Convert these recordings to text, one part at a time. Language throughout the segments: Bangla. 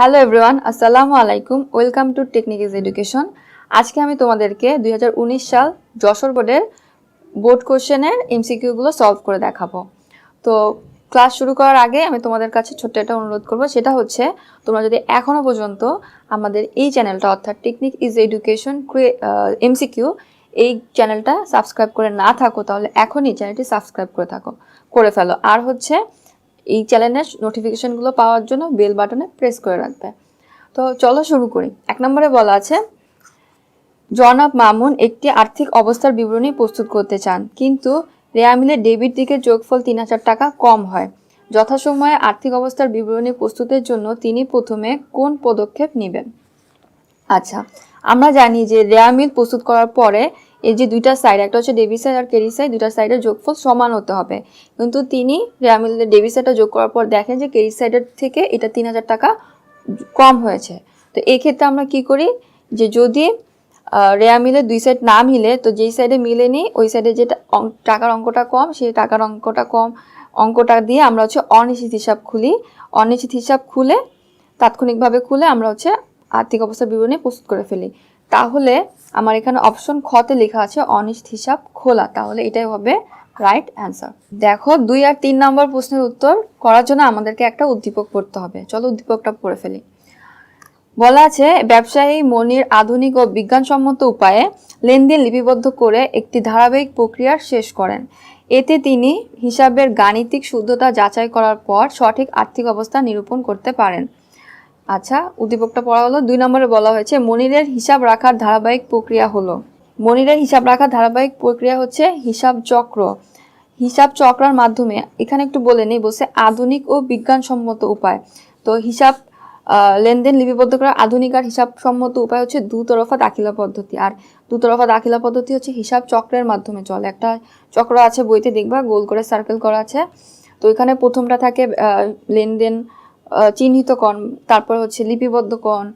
হ্যালো এভরিওয়ান, আসসালামু আলাইকুম। Welcome to technique is education. আজকে আমি তোমাদেরকে দুই হাজার উনিশ সাল যশোর বোর্ডের বোর্ড কোশ্চেনের এমসিকিউগুলো সলভ করে দেখাবো। তো ক্লাস শুরু করার আগে আমি তোমাদের কাছে ছোট্ট একটা অনুরোধ করব, সেটা হচ্ছে তোমরা যদি এখনও পর্যন্ত আমাদের এই চ্যানেলটা, অর্থাৎ টেকনিক ইজ এডুকেশন এমসিকিউ এই চ্যানেলটা সাবস্ক্রাইব করে না থাকো, তাহলে এখনই চ্যানেলটি সাবস্ক্রাইব করে থাকো, করে ফেলো। আর হচ্ছে এই চ্যানেলের নোটিফিকেশনগুলো পাওয়ার জন্য বেল বাটনে প্রেস করে রাখবে। তো চলো শুরু করি। এক নম্বরে বলা আছে, জনাব মামুন একটি আর্থিক অবস্থার বিবরণী প্রস্তুত করতে চান, কিন্তু রেয়ামিলে ডেবিট দিকে যোগফল তিন হাজার টাকা কম হয়। যথাসময়ে আর্থিক অবস্থার বিবরণী প্রস্তুতের জন্য তিনি প্রথমে কোন পদক্ষেপ নেবেন? আচ্ছা আমরা জানি যে রেয়ামিল প্রস্তুত করার পরে এই যে দুইটা সাইড একটা হচ্ছে ডেবিট সাইড আর ক্রেডিট সাইড দুইটা সাইডের যোগফল সমান হতে হবে। কিন্তু তিনি রেয়ামিলের ডেবিট সাইডটা যোগ করার পর দেখেন যে ক্রেডিট সাইডের থেকে এটা তিন হাজার টাকা কম হয়েছে। তো এই ক্ষেত্রে আমরা কি করি? যে যদি রেয়া মিলে দুই সাইড না মিলে, তো যেই সাইডে মিলেনি, ওই সাইডে যে টাকার অঙ্কটা কম, সেই টাকার অঙ্কটা কম, অঙ্কটা দিয়ে আমরা হচ্ছে অনিশ্চিত হিসাব খুলি। অনিশ্চিত হিসাব খুলে, তাৎক্ষণিকভাবে খুলে আমরা হচ্ছে আর্থিক অবস্থার বিবরণী প্রস্তুত করে ফেলি। তাহলে আমার এখানে অপশন খতে লেখা আছে অনিষ্ট হিসাব খোলা। তাহলে এটাই হবে রাইট অ্যান্সার দেখো দুই আর তিন নম্বর প্রশ্নের উত্তর করার জন্য আমাদেরকে একটা উদ্দীপক পড়তে হবে। চলো উদ্দীপকটা পড়ে ফেলি। বলা আছে, ব্যবসায়ী মনির আধুনিক ও বিজ্ঞানসম্মত উপায়ে লেনদেন লিপিবদ্ধ করে একটি ধারাবাহিক প্রক্রিয়া শেষ করেন। এতে তিনি হিসাবের গাণিতিক শুদ্ধতা যাচাই করার পর সঠিক আর্থিক অবস্থা নিরূপণ করতে পারেন। আচ্ছা উদ্দীপকটা পড়া হলো, দুই নম্বরে বলা হয়েছে, মনিরের হিসাব রাখার ধারাবাহিক প্রক্রিয়া হলো। মনিরের হিসাব রাখার ধারাবাহিক প্রক্রিয়া হচ্ছে হিসাব চক্র। হিসাব চক্রার মাধ্যমে, এখানে একটু বলে নেই, বলছে আধুনিক ও বিজ্ঞানসম্মত উপায়। তো হিসাব লেনদেন লিপিবদ্ধ করার আধুনিক আর হিসাব সম্মত উপায় হচ্ছে দুতরফা দাখিলা পদ্ধতি। আর দুতরফা দাখিলা পদ্ধতি হচ্ছে হিসাব চক্রের মাধ্যমে চলে। একটা চক্র আছে বইতে, দেখবা, গোল করে সার্কেল করা আছে। তো এখানে প্রথমটা থাকে লেনদেন আহ, চিহ্নিত কন তারপর হচ্ছে লিপিবদ্ধ কন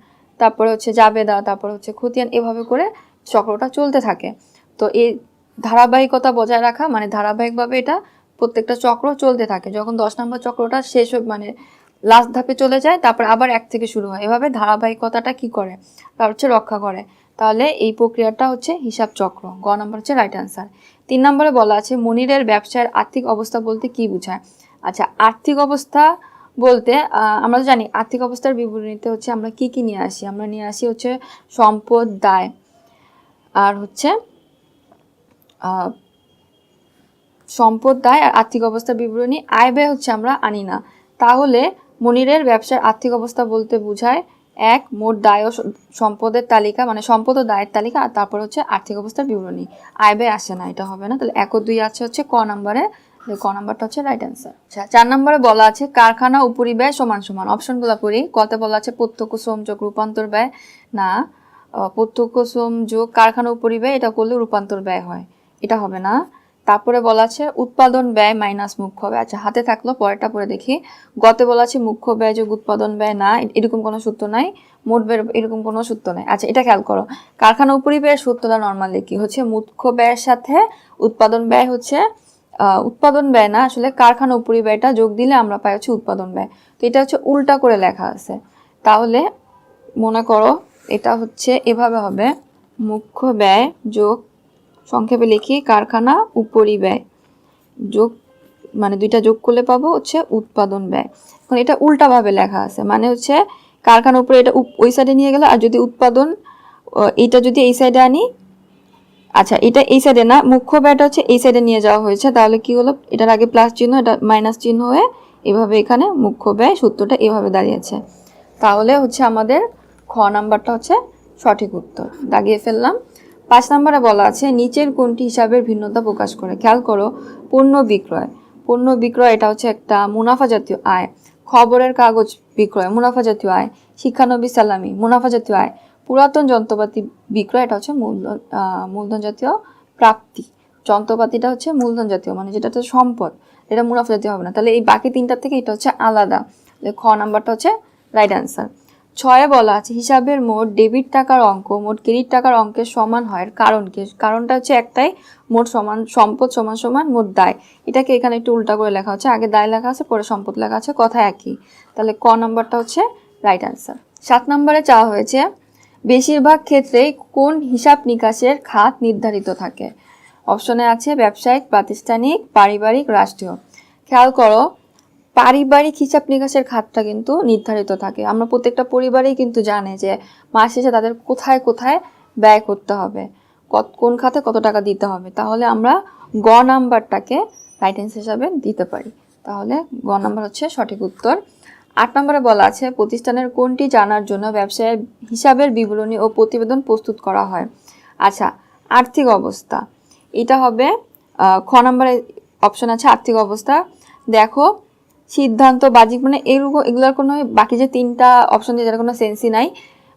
তারপরে হচ্ছে জাবেদা তারপর হচ্ছে খতিয়ান এভাবে করে চক্রটা চলতে থাকে। তো এই ধারাবাহিকতা বজায় রাখা মানে ধারাবাহিকভাবে এটা প্রত্যেকটা চক্র চলতে থাকে। যখন দশ নম্বর চক্রটা শেষ মানে লাস্ট ধাপে চলে যায় তারপর আবার এক থেকে শুরু হয়। এভাবে ধারাবাহিকতাটা কি করে? তার হচ্ছে রক্ষা করে। তাহলে এই প্রক্রিয়াটা হচ্ছে হিসাব চক্র। গ নম্বর হচ্ছে রাইট অ্যান্সার তিন নম্বরে বলা আছে মনিরের ব্যবসার আর্থিক অবস্থা বলতে কি বোঝায়? আচ্ছা আর্থিক অবস্থা বলতে আমরা জানি আর্থিক অবস্থার বিবরণীতে হচ্ছে আমরা কি কি নিয়ে আসি। আমরা নিয়ে আসি হচ্ছে সম্পদ, দায়। আর হচ্ছে সম্পদ, দায় আর আর্থিক অবস্থার বিবরণী, আয় ব্যয় হচ্ছে আমরা আনি না। তাহলে মনিরের ব্যবসার আর্থিক অবস্থা বলতে বোঝায়, এক, মোট দায় ও সম্পদের তালিকা মানে সম্পদ ও দায়ের তালিকা, আর তারপর হচ্ছে আর্থিক অবস্থার বিবরণী। আয় ব্যয় আসে না, এটা হবে না। তাহলে এক ও দুই আছে হচ্ছে ক নাম্বারে। ক নাম্বারটা হচ্ছে রাইট অ্যান্সার আচ্ছা চার নম্বরে বলা আছে কারখানা উপরিব্যয় সমান সমান। অপশনগুলো পড়ি। কতে বলা আছে প্রত্যক্ষ শ্রম যোগ রূপান্তর ব্যয়। না প্রত্যক্ষ শ্রম যোগ কারখানা উপরিব্যয় এটা করলে রূপান্তর ব্যয় হয়। এটা হবে না। তারপরে বলা আছে উৎপাদন ব্যয় মাইনাস মুখ্য ব্যয়। আচ্ছা হাতে থাকল, পরেরটা পরে দেখি। গতে বলা আছে মুখ্য ব্যয় যোগ উৎপাদন ব্যয়। না এরকম কোনো সূত্র নাই। মোট ব্যয় এরকম কোনো সূত্র নাই। আচ্ছা এটা খেয়াল করো। কারখানা উপরিব্যয়ের সূত্রটা নর্মালি কি? হচ্ছে মুখ্য ব্যয়ের সাথে উৎপাদন ব্যয় হচ্ছে উৎপাদন ব্যয় না, আসলে কারখানা উপরিব্যয়টা যোগ দিলে আমরা পাই হচ্ছে উৎপাদন ব্যয়। তো এটা হচ্ছে উল্টা করে লেখা আছে। তাহলে মনে করো এটা হচ্ছে এভাবে হবে, মুখ্য ব্যয় যোগ সংক্ষেপে লিখি, কারখানা উপরিব্যয় যোগ মানে দুইটা যোগ করলে পাবো হচ্ছে উৎপাদন ব্যয়। এখন এটা উল্টাভাবে লেখা আছে মানে হচ্ছে কারখানা উপরে এটা ওই সাইডে নিয়ে গেল, আর যদি উৎপাদন এটা যদি এই সাইডে আনি আচ্ছা এটা এই সাইডে না, মুখ্য ব্যয়টা হচ্ছে এই সাইডে নিয়ে যাওয়া হয়েছে। তাহলে কি হলো? এটার আগে প্লাস চিহ্ন, এটা মাইনাস চিহ্ন হয়ে এভাবে এখানে মুখ্য ব্যয় সূত্রটা এভাবে দাঁড়িয়েছে। তাহলে হচ্ছে আমাদের খ নাম্বারটা হচ্ছে সঠিক উত্তর। দাগিয়ে ফেললাম। পাঁচ নম্বরে বলা আছে, নিচের কোনটি হিসাবের ভিন্নতা প্রকাশ করে? খেয়াল করো, পণ্য বিক্রয়। পণ্য বিক্রয় এটা হচ্ছে একটা মুনাফা জাতীয় আয়। খবরের কাগজ বিক্রয়, মুনাফা জাতীয় আয়। শিক্ষানবী সালামি, মুনাফা জাতীয় আয়। পুরাতন যন্ত্রপাতি বিক্রয়, এটা হচ্ছে মূলধন মূলধন জাতীয় প্রাপ্তি। যন্ত্রপাতিটা হচ্ছে মূলধন জাতীয় মানে যেটা হচ্ছে সম্পদ, এটা মুনাফা জাতীয় হবে না। তাহলে এই বাকি তিনটার থেকে এটা হচ্ছে আলাদা। খ নাম্বারটা হচ্ছে রাইট অ্যান্সার। ছয়ে বলা আছে, হিসাবের মোট ডেবিট টাকার অঙ্ক, মোট ক্রেডিট টাকার অঙ্কের সমান হয় কারণ কি? কারণটা হচ্ছে একটাই, মোট সমান, সম্পদ সমান সমান, মোট দায়। এটাকে এখানে একটু উল্টা করে লেখা হচ্ছে, আগে দায় লেখা আছে, পরে সম্পদ লেখা আছে, কথা একই। তাহলে ক নাম্বারটা হচ্ছে রাইট অ্যান্সার। সাত নম্বরে চাওয়া হয়েছে বেশিরভাগ ক্ষেত্রেই কোন হিসাব নিকাশের খাত নির্ধারিত থাকে? অপশনে আছে ব্যবসায়িক, প্রাতিষ্ঠানিক, পারিবারিক, রাষ্ট্রীয়। খেয়াল করো, পারিবারিক হিসাব নিকাশের খাতটা কিন্তু নির্ধারিত থাকে। আমরা প্রত্যেকটা পরিবারেই কিন্তু জানে যে মাস শেষে তাদের কোথায় কোথায় ব্যয় করতে হবে। কত- কোন খাতে কত টাকা দিতে হবে? তাহলে আমরা গ নাম্বারটাকে রাইট হিসাবে দিতে পারি। তাহলে গ নাম্বার হচ্ছে সঠিক উত্তর আট নম্বরে বলা আছে, প্রতিষ্ঠানের কোনটি জানার জন্য ব্যবসায়ের হিসাবের বিবরণী ও প্রতিবেদন প্রস্তুত করা হয়? আচ্ছা আর্থিক অবস্থা। এটা হবে খ নম্বরে অপশন আছে আর্থিক অবস্থা। দেখো, সিদ্ধান্ত বাজিক মানে এগুলো এগুলোর কোনো, বাকি যে তিনটা অপশন যার কোনো সেন্সই নাই।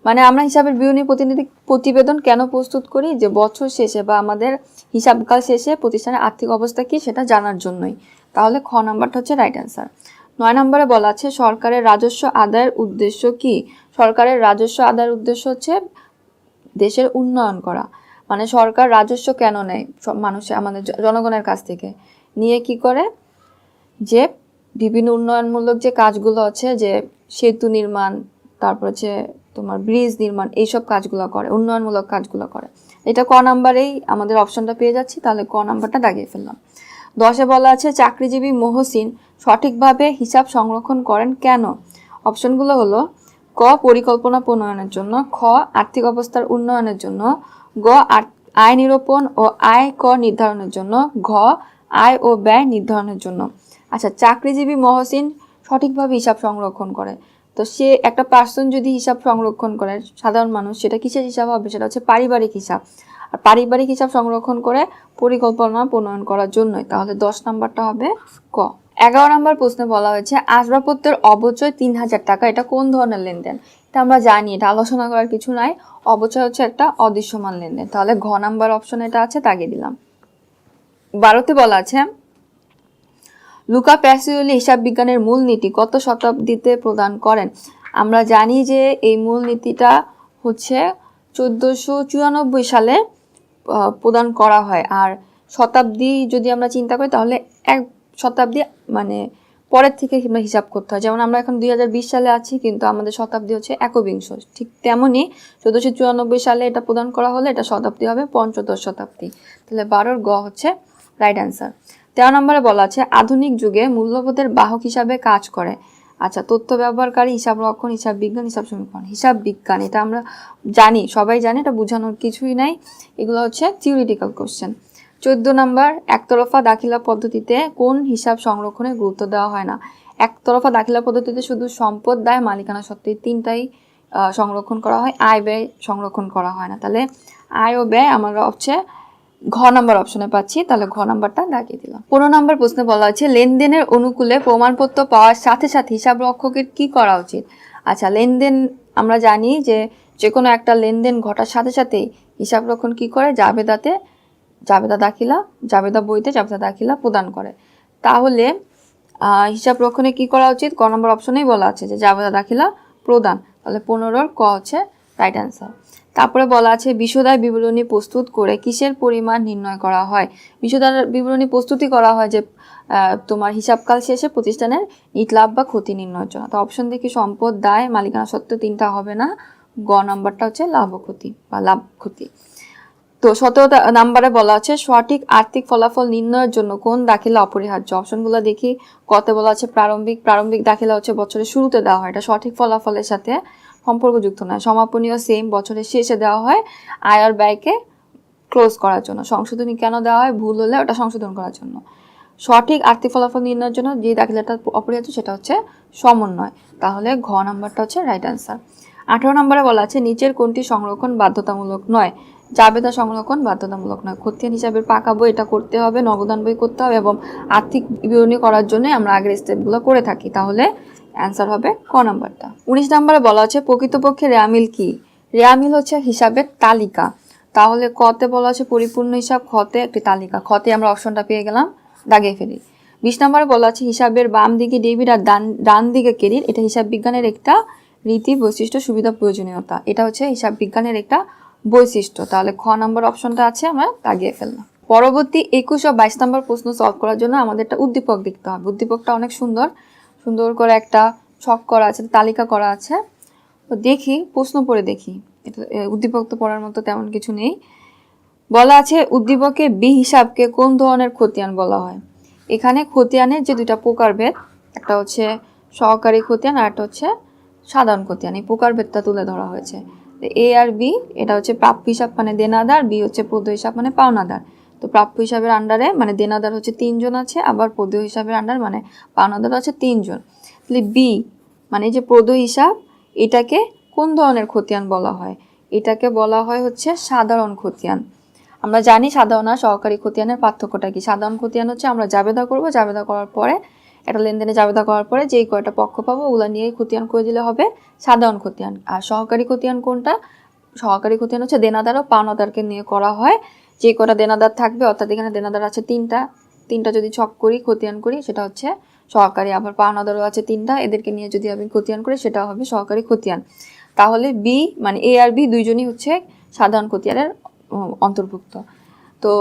মানে আমরা হিসাবের বিবরণী প্রতিনিধি প্রতিবেদন কেন প্রস্তুত করি? যে বছর শেষে বা আমাদের হিসাবকাল শেষে প্রতিষ্ঠানের আর্থিক অবস্থা কি সেটা জানার জন্যই। তাহলে খ নাম্বারটা হচ্ছে রাইট অ্যান্সার নয় নম্বরে বলা আছে, সরকারের রাজস্ব আদায়ের উদ্দেশ্য কি? সরকারের রাজস্ব আদায়ের উদ্দেশ্য হচ্ছে দেশের উন্নয়ন করা। মানে সরকার রাজস্ব কেন নেয় সব মানুষে, আমাদের জনগণের কাছ থেকে? নিয়ে কি করে? যে বিভিন্ন উন্নয়নমূলক যে কাজগুলো আছে, যে সেতু নির্মাণ, তারপর হচ্ছে তোমার ব্রিজ নির্মাণ, এইসব কাজগুলো করে, উন্নয়নমূলক কাজগুলো করে। এটা ক নাম্বারেই আমাদের অপশনটা পেয়ে যাচ্ছি, তাহলে ক নাম্বারটা দাগিয়ে ফেললাম। দশে বলা আছে, চাকরিজীবী মহসিন সঠিকভাবে হিসাব সংরক্ষণ করেন কেন? অপশনগুলো হলো, ক, পরিকল্পনা প্রণয়নের জন্য, খ, আর্থিক অবস্থার উন্নয়নের জন্য, গ আয় নিরূপণ ও আয় কর নির্ধারণের জন্য, ঘ, আয় ও ব্যয় নির্ধারণের জন্য। আচ্ছা চাকরিজীবী মহসিন সঠিকভাবে হিসাব সংরক্ষণ করে। তো সে একটা পার্সন যদি হিসাব সংরক্ষণ করে, সাধারণ মানুষ, সেটা কিসের হিসাব হবে? সেটা হচ্ছে পারিবারিক হিসাব। আর পারিবারিক হিসাব সংরক্ষণ করে পরিকল্পনা প্রণয়ন করার জন্যই। তাহলে দশ নাম্বারটা হবে ক। এগারো নম্বর প্রশ্নে বলা হয়েছে, আসবাবপত্রের অবচয় তিন হাজার টাকা। এটা কোন ধরনের লেনদেন? এটা আমরা জানি, এটা আলোচনা করার কিছু নাই। অবচয় হচ্ছে একটা অদৃশ্যমান লেনদেন। তাহলে ঘ নাম্বার অপশন এটা আছে তাগিয়ে দিলাম। বারোতে বলা আছে লুকা প্যাসিওলি হিসাব বিজ্ঞানের মূলনীতি কত শতাব্দীতে প্রদান করেন? আমরা জানি যে এই মূলনীতিটা হচ্ছে চোদ্দোশো চুরানব্বই সালে প্রদান করা হয়। আর শতাব্দী যদি আমরা চিন্তা করি, তাহলে এক শতাব্দী মানে পরের থেকে আমরা হিসাব করতে হয়। যেমন আমরা এখন দুই হাজার বিশ সালে আছি, কিন্তু আমাদের শতাব্দী হচ্ছে একবিংশ। ঠিক তেমনই চোদ্দোশো চুরানব্বই সালে এটা প্রদান করা হলে এটা শতাব্দী হবে পঞ্চদশ শতাব্দী। তাহলে বারোর গ হচ্ছে রাইট অ্যান্সার তেরো নম্বরে বলা আছে, আধুনিক যুগে মূল্যবোধের বাহক হিসাবে কাজ করে। আচ্ছা তথ্য ব্যবহারকারী, হিসাব রক্ষণ, হিসাব বিজ্ঞান, হিসাব সমীকরণ। হিসাব বিজ্ঞান, এটা আমরা জানি, সবাই জানে, এটা বোঝানোর কিছুই নাই। এগুলো হচ্ছে থিওরিটিক্যাল কোশ্চেন চোদ্দ নম্বর, একতরফা দাখিলা পদ্ধতিতে কোন হিসাব সংরক্ষণে গুরুত্ব দেওয়া হয় না? একতরফা দাখিলা পদ্ধতিতে শুধু সম্পদ দায়, মালিকানা সত্ত্বে তিনটাই সংরক্ষণ করা হয়, আয়, ব্যয় সংরক্ষণ করা হয় না। তাহলে আয় ও ব্যয় আমরা হচ্ছে ঘ নাম্বার অপশনে পাচ্ছি, তাহলে ঘ নাম্বারটা দাগিয়ে দিলাম। পনেরো নাম্বার প্রশ্নে বলা হচ্ছে লেনদেনের অনুকূলে প্রমাণপত্র পাওয়ার সাথে সাথে হিসাব রক্ষকের কি করা উচিত? আচ্ছা লেনদেন আমরা জানি যে যে কোনো একটা লেনদেন ঘটার সাথে সাথেই হিসাব রক্ষণ কি করে? জাবেদাতে, জাবেদা দাখিলা, জাবেদা বইতে জাবেদা দাখিলা প্রদান করে। তাহলে হিসাব রক্ষণে কি করা উচিত? ক নম্বর অপশনেই বলা আছে যে জাবেদা দাখিলা প্রদান। তাহলে পনেরোর ক হচ্ছে রাইট অ্যান্সার তারপরে বলা আছে, বিশদায় বিবরণী প্রস্তুত করে কিসের পরিমাণ নির্ণয় করা হয়? বিশদার বিবরণী প্রস্তুতি করা হয় যে তোমার হিসাবকাল শেষে প্রতিষ্ঠানের ইট লাভ বা ক্ষতি নির্ণয়ের জন্য। তো অপশন দেখি, সম্পদ, দায়, মালিকানা সত্ত্ব তিনটা হবে না। গ নাম্বারটা হচ্ছে লাভ ক্ষতি বা লাভ ক্ষতি। তো সতেরো নাম্বারে বলা আছে, সঠিক আর্থিক ফলাফল নির্ণয়ের জন্য কোন দাখিলা অপরিহার্য? অপশনগুলো দেখি কতে বলা আছে প্রারম্ভিক প্রারম্ভিক দাখিলা হচ্ছে বছরের শুরুতে দেওয়া হয়। এটা সঠিক ফলাফলের সাথে সম্পর্কযুক্ত নয়। সমাপনীয় সেম বছরের শেষে দেওয়া হয় আয় আর ব্যয়কে ক্লোজ করার জন্য। সংশোধনী কেন দেওয়া হয়? ভুল হলে ওটা সংশোধন করার জন্য। সঠিক আর্থিক ফলাফল নির্ণয়ের জন্য যে দাখিলাটা অপরিহার্য সেটা হচ্ছে সমন্বয়। তাহলে ঘ নাম্বারটা হচ্ছে রাইট অ্যান্সার আঠারো নম্বরে বলা আছে, নিচের কোনটি সংরক্ষণ বাধ্যতামূলক নয়? জাবেদা, সংরক্ষণ বাধ্যতামূলক নয়। খতিয়ান হিসাবের পাকা বই এটা করতে হবে নগদান বই করতে হবে এবং আর্থিক বিবরণী করার জন্য আমরা আগের স্টেপগুলো করে থাকি। তাহলে অ্যান্সার হবে ক নাম্বারটা। উনিশ নম্বরে বলা আছে প্রকৃতপক্ষে রেয়ামিল কি? রেয়ামিল হচ্ছে হিসাবের তালিকা। তাহলে কতে বলা আছে পরিপূর্ণ হিসাব খতে একটি তালিকা। খতে আমরা অপশনটা পেয়ে গেলাম, দাগিয়ে ফেলি। বিশ নম্বরে বলা আছে হিসাবের বাম দিকে ডেবিট আর ডান ডান দিকে ক্রেডিট। এটা হিসাব বিজ্ঞানের একটা রীতি, বৈশিষ্ট্য, সুবিধা, প্রয়োজনীয়তা। এটা হচ্ছে হিসাব বিজ্ঞানের একটা বৈশিষ্ট্য। তাহলে খ নম্বর অপশনটা আছে, আমরা দাগিয়ে ফেললাম। পরবর্তী একুশ ও বাইশ নম্বর প্রশ্ন সলভ করার জন্য আমাদের একটা উদ্দীপক দেখতে হবে। উদ্দীপকটা অনেক সুন্দর। সুন্দর করে একটা ছক করা আছে, তালিকা করা আছে। তো দেখি, প্রশ্ন পড়ে দেখি। এটা উদ্দীপক তো পড়ার মতো তেমন কিছু নেই। বলা আছে, উদ্দীপকে বি হিসাবকে কোন ধরনের খতিয়ান বলা হয়? এখানে খতিয়ানের যে দুইটা প্রকারভেদ একটা হচ্ছে সহকারী খতিয়ান আর একটা হচ্ছে সাধারণ খতিয়ান। এই প্রকারভেদটা তুলে ধরা হয়েছে। এ আর বি এটা হচ্ছে প্রাপ্য হিসাব মানে দেনাদার বি হচ্ছে পদ্য হিসাব মানে পাওনাদার। তো প্রাপ্য হিসাবের আন্ডারে মানে দেনাদার হচ্ছে তিনজন আছে, আবার পদ্য হিসাবের আন্ডার মানে পাওনাদার হচ্ছে তিনজন। তাহলে বি মানে যে পদ্য হিসাব, এটাকে কোন ধরনের খতিয়ান বলা হয়? এটাকে বলা হয় হচ্ছে সাধারণ খতিয়ান। আমরা জানি সাধারণ আর সহকারী খতিয়ানের পার্থক্যটা কি? সাধারণ খতিয়ান হচ্ছে আমরা জাবেদা করব, জাবেদা করার পরে, একটা লেনদেনে জাবেদা করার পরে যেই কয়টা পক্ষ পাবো, ওগুলা নিয়েই খতিয়ান করে দিলে হবে সাধারণ খতিয়ান। আর সহকারী খতিয়ান কোনটা? সহকারী খতিয়ান হচ্ছে দেনাদার ও পাওনাদারকে নিয়ে করা হয় যে কটা দেনাদার থাকবে, অর্থাৎ এখানে দেনাদার আছে তিনটা। তিনটা যদি ছক করি, খতিয়ান করি, সেটা হচ্ছে সহকারী। আবার পাওনাদারও আছে তিনটা। এদেরকে নিয়ে যদি আমি খতিয়ান করি সেটা হবে সহকারী খতিয়ান। তাহলে বি মানে এ আর বি দুইজনই হচ্ছে সাধারণ খতিয়ানের অন্তর্ভুক্ত। তো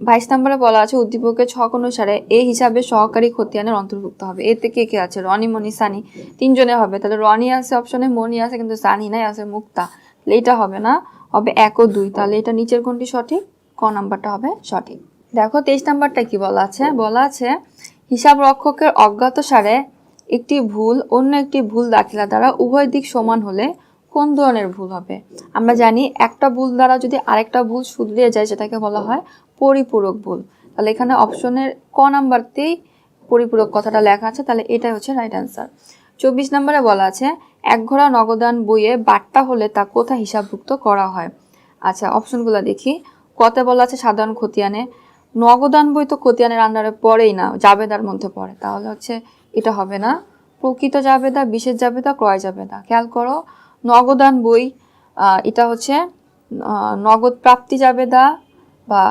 বাইশ নম্বরে বলা আছে, উদ্দীপকের ছক অনুসারে এ হিসাবে সহকারী খতিয়ানের অন্তর্ভুক্ত হবে। এতে কে কে আছে? রনি, মনি, সানি। তিনজনে হবে। তাহলে রনি আছে অপশনে, মনি আছে, কিন্তু সানি নাই, আছে মুক্তা। এটা হবে না, হবে এক ও দুই। তাহলে এটা নিচের কোনটি সঠিক? ক নাম্বারটা হবে? সঠিক। দেখো, তেইশ নাম্বারটা কি বলা আছে? বলা আছে, হিসাব রক্ষকের অজ্ঞাত সারে একটি ভুল অন্য একটি ভুল দাখিলা দ্বারা উভয় দিক সমান হলে কোন ধরনের ভুল হবে? আমরা জানি একটা ভুল দ্বারা যদি আরেকটা ভুল শুধরিয়ে যায়, সেটাকে বলা হয় পরিপূরক ভুল। তাহলে এখানে অপশনের ক নাম্বারতেই পরিপূরক কথাটা লেখা আছে, তাহলে এটাই হচ্ছে রাইট অ্যান্সার চব্বিশ নম্বরে বলা আছে, এক ঘোড়া নগদান বইয়ে বাট্টা হলে তা কোথায় হিসাবভুক্ত করা হয়? আচ্ছা অপশনগুলো দেখি। কতে বলা আছে সাধারণ খতিয়ানে। নগদান বই তো খতিয়ানের আন্ডারে পড়েই না, জাবেদার মধ্যে পড়ে। তাহলে হচ্ছে এটা হবে না। প্রকৃত জাবেদা, বিশেষ জাবেদা, ক্রয় জাবেদা। খেয়াল করো, নগদান বই এটা হচ্ছে নগদ প্রাপ্তি জাবেদা বা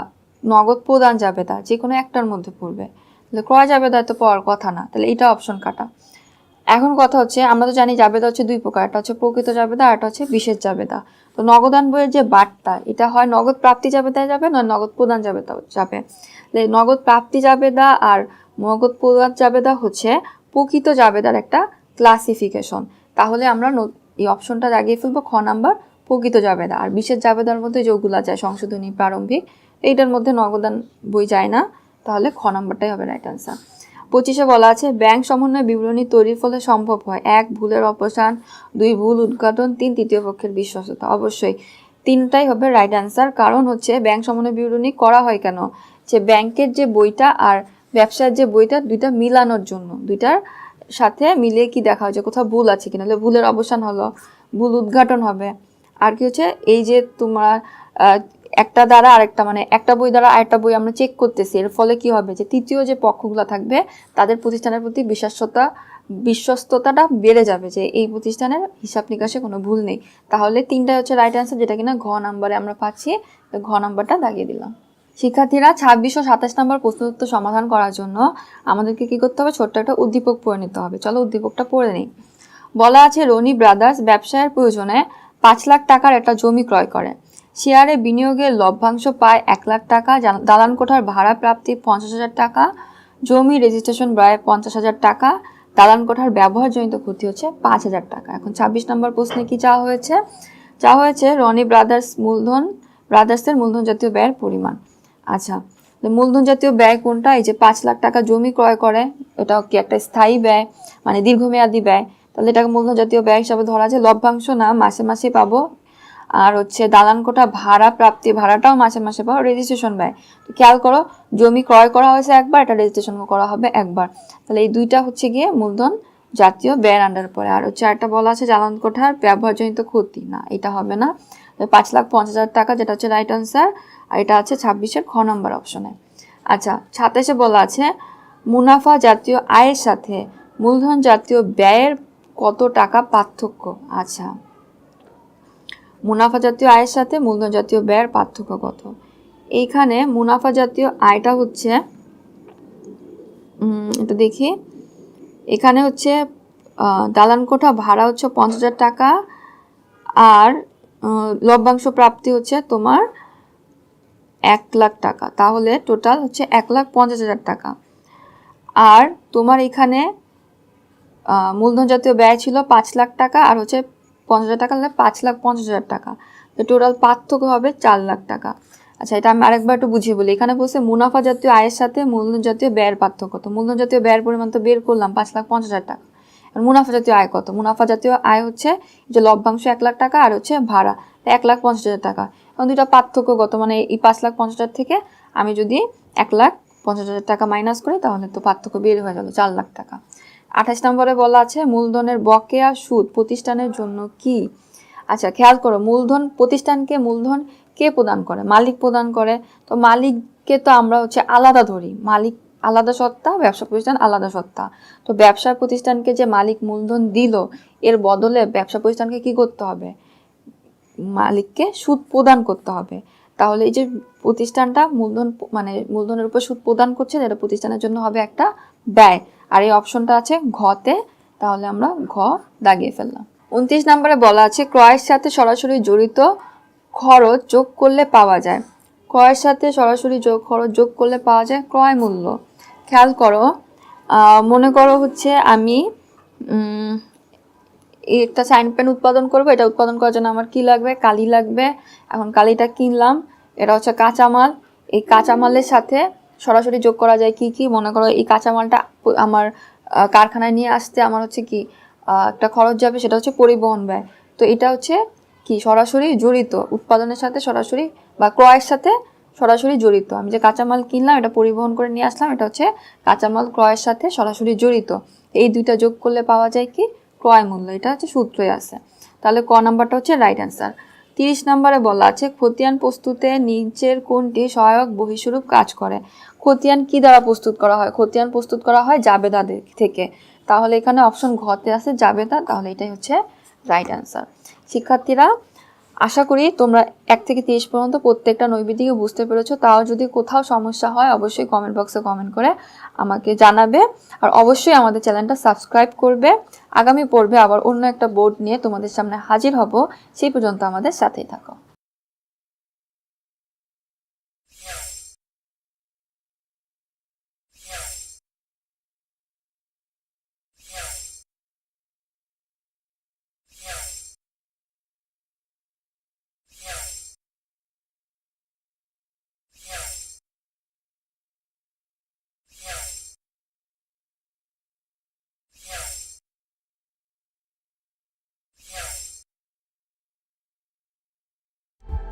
নগদ প্রদান জাবেদা যে কোনো একটার মধ্যে পড়বে। তাহলে ক্রয় জাবেদা তো পড়ার কথা না। তাহলে এটা অপশন কাটা। এখন কথা হচ্ছে, আমরা তো জানি জাবেদা হচ্ছে দুই প্রকার, একটা হচ্ছে প্রকৃত জাবেদা আর একটা হচ্ছে বিশেষ জাবেদা। তো নগদান বইয়ের যে বার্তা, এটা হয় নগদ প্রাপ্তি জাবেদায় যাবে নয় নগদ প্রদান জাবেদা যাবে? নগদ প্রাপ্তি জাবেদা আর নগদ প্রদান জাবেদা হচ্ছে প্রকৃত জাবেদার একটা ক্লাসিফিকেশন তাহলে আমরা এই অপশনটা লাগিয়ে ফেলব, খ নাম্বার, প্রকৃত জাবেদা। আর বিশেষ জাবেদার মধ্যে যেগুলা যায়, সংশোধনী, প্রারম্ভিক, এইটার মধ্যে নগদান বই যায় না। তাহলে খ নাম্বারটাই হবে রাইট আনসার পঁচিশে বলা আছে, ব্যাংক সমন্বয় বিবরণী তৈরির ফলে সম্ভব হয়। এক, ভুলের অবসান। দুই, ভুল উদ্ঘাটন। তিন, তৃতীয় পক্ষের বিশ্বস্ততা। অবশ্যই তিনটাই হবে রাইট অ্যান্সার কারণ হচ্ছে ব্যাংক সমন্বয় বিবরণী করা হয় কেন? যে ব্যাংকের যে বইটা আর ব্যবসার যে বইটা দুইটা মিলানোর জন্য। দুইটার সাথে মিলিয়ে কি দেখা হয়? যে কোথাও ভুল আছে কিনা? ভুলের অবসান হলো, ভুল উদ্ঘাটন হবে। আর কি হচ্ছে, এই যে তোমার একটা দ্বারা আরেকটা মানে একটা বই দ্বারা আরেকটা বই আমরা চেক করতেছি। এর ফলে কি হবে? যে তৃতীয় যে পক্ষগুলো থাকবে, তাদের প্রতিষ্ঠানের প্রতি বিশ্বাসতা, বিশ্বস্ততাটা বেড়ে যাবে যে এই প্রতিষ্ঠানের হিসাব নিকাশে কোনো ভুল নেই। তাহলে তিনটা হচ্ছে রাইট অ্যান্সার যেটা কিনা ঘ নাম্বারে আমরা পাচ্ছি। তো ঘ নাম্বারটা দাগিয়ে দিলাম। শিক্ষার্থীরা ছাব্বিশ ও সাতাশ নম্বর প্রশ্নোত্তর সমাধান করার জন্য আমাদেরকে কি করতে হবে? ছোট্ট একটা উদ্দীপক পড়ে নিতে হবে। চলো উদ্দীপকটা পড়ে নিই। বলা আছে রনি ব্রাদার্স ব্যবসায়ের প্রয়োজনে পাঁচ লাখ টাকার একটা জমি ক্রয় করে শেয়ারে বিনিয়োগের লভ্যাংশ পায় এক লাখ টাকা দালান কোঠার ভাড়া প্রাপ্তি পঞ্চাশ হাজার টাকা, জমি রেজিস্ট্রেশন ব্যয় পঞ্চাশ হাজার টাকা দালান কোঠার ব্যবহারজনিত ক্ষতি হচ্ছে পাঁচ হাজার টাকা। এখন ছাব্বিশ নম্বর প্রশ্নে কি চাওয়া হয়েছে? চাওয়া হয়েছে রনি ব্রাদার্স মূলধন, ব্রাদার্সের মূলধন জাতীয় ব্যয়ের পরিমাণ। আচ্ছা মূলধন জাতীয় ব্যয় কোনটা? এই যে পাঁচ লাখ টাকা জমি ক্রয় করে এটা কি একটা স্থায়ী ব্যয়? মানে দীর্ঘমেয়াদী ব্যয়। তাহলে এটাকে মূলধন জাতীয় ব্যয় হিসাবে ধরা যায়। লভ্যাংশ না, মাসে মাসে পাবো আর হচ্ছে দালান কোঠা ভাড়া প্রাপ্তি ভাড়াটাও মাসে মাসে পাও রেজিস্ট্রেশন ব্যয় তো খেয়াল করো, জমি ক্রয় করা হয়েছে একবার, এটা রেজিস্ট্রেশন করা হবে একবার। তাহলে এই দুইটা হচ্ছে গিয়ে মূলধন জাতীয় ব্যয়ের আন্ডার পরে। আর হচ্ছে একটা বলা আছে দালান কোঠার ব্যবহারজনিত ক্ষতি। না, এটা হবে না। পাঁচ লাখ পঞ্চাশ হাজার টাকা, যেটা হচ্ছে রাইট আনসার আর এটা আছে ছাব্বিশের খ নম্বর অপশনে আচ্ছা সাতাশে বলা আছে, মুনাফা জাতীয় আয়ের সাথে মূলধন জাতীয় ব্যয়ের কত টাকা পার্থক্য? আচ্ছা মুনাফা জাতীয় আয়ের সাথে মূলধন জাতীয় ব্যয়ের পার্থক্য কত? এইখানে মুনাফা জাতীয় আয়টা হচ্ছে এটা দেখি। এখানে হচ্ছে দালান কোঠা ভাড়া হচ্ছে পঞ্চাশ হাজার টাকা আর লভ্যাংশ প্রাপ্তি হচ্ছে তোমার এক লাখ টাকা। তাহলে টোটাল হচ্ছে এক লাখ পঞ্চাশ হাজার টাকা। আর তোমার এখানে মূলধন জাতীয় ব্যয় ছিল পাঁচ লাখ টাকা আর হচ্ছে পঞ্চাশ হাজার টাকা পাঁচ লাখ পঞ্চাশ হাজার টাকা। তো টোটাল পার্থক্য হবে চার লাখ টাকা। আচ্ছা এটা আমি আরেকবার একটু বুঝিয়ে বলি। এখানে বলছে মুনাফা জাতীয় আয়ের সাথে মূলধন জাতীয় ব্যয়ের পার্থক্য। তো মূলধন জাতীয় ব্যয়ের পরিমাণ তো বের করলাম, পাঁচ লাখ পঞ্চাশ হাজার টাকা। আর মুনাফা জাতীয় আয় কত? মুনাফা জাতীয় আয় হচ্ছে যে লভ্যাংশ এক লাখ টাকা আর হচ্ছে ভাড়া। এক লাখ পঞ্চাশ হাজার টাকা। এখন দুইটা পার্থক্য কত মানে এই পাঁচ লাখ পঞ্চাশ হাজার থেকে আমি যদি এক লাখ পঞ্চাশ হাজার টাকা মাইনাস করি, তাহলে তো পার্থক্য বের হয়ে গেল চার লাখ টাকা। আঠাশ নম্বরে বলা আছে, মূলধনের বকেয়া সুদ প্রতিষ্ঠানের জন্য কি? আচ্ছা খেয়াল করো, মূলধন প্রতিষ্ঠানকে মূলধন কে প্রদান করে? মালিক প্রদান করে। তো মালিককে তো আমরা হচ্ছে আলাদা ধরি। মালিক আলাদা সত্তা, ব্যবসা প্রতিষ্ঠান আলাদা সত্তা। তো ব্যবসা প্রতিষ্ঠানকে যে মালিক মূলধন দিল, এর বদলে ব্যবসা প্রতিষ্ঠানকে কি করতে হবে? মালিককে সুদ প্রদান করতে হবে। তাহলে এই যে প্রতিষ্ঠানটা মূলধন মানে মূলধনের উপর সুদ প্রদান করছে, এটা প্রতিষ্ঠানের জন্য হবে একটা ব্যয়। আর এই অপশনটা আছে ঘতে, তাহলে আমরা ঘ দাগিয়ে ফেললাম। উনত্রিশ নম্বরে বলা আছে, ক্রয়ের সাথে সরাসরি জড়িত খরচ যোগ করলে পাওয়া যায়। ক্রয়ের সাথে সরাসরি যোগ, খরচ যোগ করলে পাওয়া যায় ক্রয় মূল্য। খেয়াল করো মনে করো হচ্ছে আমি একটা সাইন পেন উৎপাদন করব, এটা উৎপাদন করার জন্য আমার কি লাগবে? কালি লাগবে। এখন কালিটা কিনলাম, এটা হচ্ছে কাঁচামাল। এই কাঁচামালের সাথে সরাসরি যোগ করা যায় কি কি? মনে করো এই কাঁচামালটা আমার কারখানায় নিয়ে আসতে আমার হচ্ছে কি একটা খরচ যাবে, সেটা হচ্ছে পরিবহন ব্যয়। তো এটা হচ্ছে কি, সরাসরি জড়িত, উৎপাদনের সাথে সরাসরি বা ক্রয়ের সাথে সরাসরি জড়িত। আমি যে কাঁচামাল কিনলাম, এটা পরিবহন করে নিয়ে আসলাম, এটা হচ্ছে কাঁচামাল ক্রয়ের সাথে সরাসরি জড়িত। এই দুইটা যোগ করলে পাওয়া যায় কি, ক্রয় মূল্য। এটা হচ্ছে সূত্রই আছে। তাহলে ক নাম্বারটা হচ্ছে রাইট অ্যান্সার তিরিশ নম্বরে বলা আছে, খতিয়ান প্রস্তুতে নিচের কোনটি সহায়ক বহিস্বরূপ কাজ করে? খতিয়ান কি দ্বারা প্রস্তুত করা হয়? খতিয়ান প্রস্তুত করা হয় জাবেদা থেকে। তাহলে এখানে অপশন ঘতে আছে জাবেদা, তাহলে এটাই হচ্ছে রাইট অ্যান্সার শিক্ষার্থীরা আশা করি তোমরা এক থেকে তিরিশ পর্যন্ত প্রত্যেকটা নৈবেদিকে বুঝতে পেরেছ। তাও যদি কোথাও সমস্যা হয়, অবশ্যই কমেন্ট বক্সে কমেন্ট করে আমাকে জানাবে। আর অবশ্যই আমাদের চ্যানেলটা সাবস্ক্রাইব করবে। আগামী পর্বে আবার অন্য একটা বোর্ড নিয়ে তোমাদের সামনে হাজির হব। সেই পর্যন্ত আমাদের সাথেই থাকো।